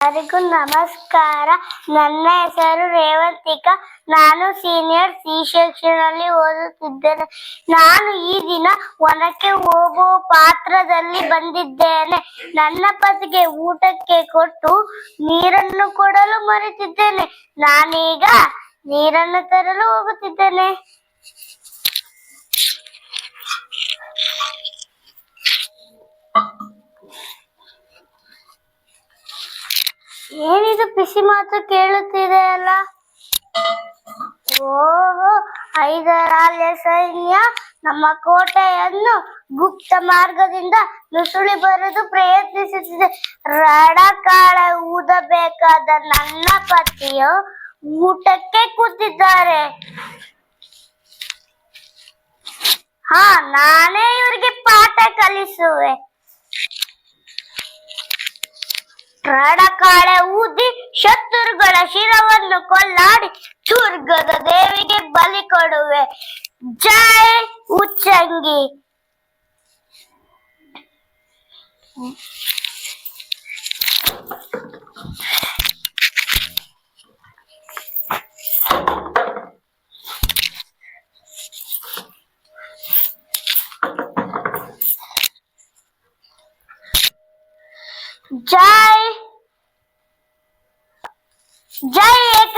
ಎಲ್ಲರಿಗೂ ನಮಸ್ಕಾರ. ನನ್ನ ಹೆಸರು ರೇವಂತಿಕಾ. ನಾನು ಸೀನಿಯರ್ ಸಿ ಸೆಕ್ಷನ್ ಓದುತ್ತಿದ್ದೇನೆ. ನಾನು ಈ ದಿನ ಒನಕ್ಕೆ ಹೋಗುವ ಪಾತ್ರದಲ್ಲಿ ಬಂದಿದ್ದೇನೆ. ನನ್ನ ಪತಿಗೆ ಊಟಕ್ಕೆ ಕೊಟ್ಟು ನೀರನ್ನು ಕೊಡಲು ಮರೆತಿದ್ದೇನೆ. ನಾನೀಗ ನೀರನ್ನು ತರಲು ಹೋಗುತ್ತಿದ್ದೇನೆ. ಏನಿದು ಬಿಸಿ ಮಾತು ಕೇಳುತ್ತಿದೆ ಅಲ್ಲ? ಓಹೋ ಐದರಾಲ ಸೈನ್ಯ ನಮ್ಮ ಕೋಟೆಯನ್ನು ಗುಪ್ತ ಮಾರ್ಗದಿಂದ ನುಸುಳಿ ಬರಲು ಪ್ರಯತ್ನಿಸುತ್ತಿದೆ. ರಣಕಾಳ ಊದಬೇಕಾದ ನನ್ನ ಪತಿಯು ಊಟಕ್ಕೆ ಕೂತಿದ್ದಾರೆ. ಹಾ, ನಾನೇ ಇವರಿಗೆ ಪಾಠ ಕಲಿಸುವೆ. ರಣಕಾಳೆ ಊದಿ ಶತ್ರುಗಳ ಶಿರವನ್ನು ಕೊಲ್ಲಾಡಿ ದುರ್ಗದ ದೇವಿಗೆ ಬಲಿ ಕೊಡುವೆ. ಜಯ ಉಚ್ಚಂಗಿ. जय जय एक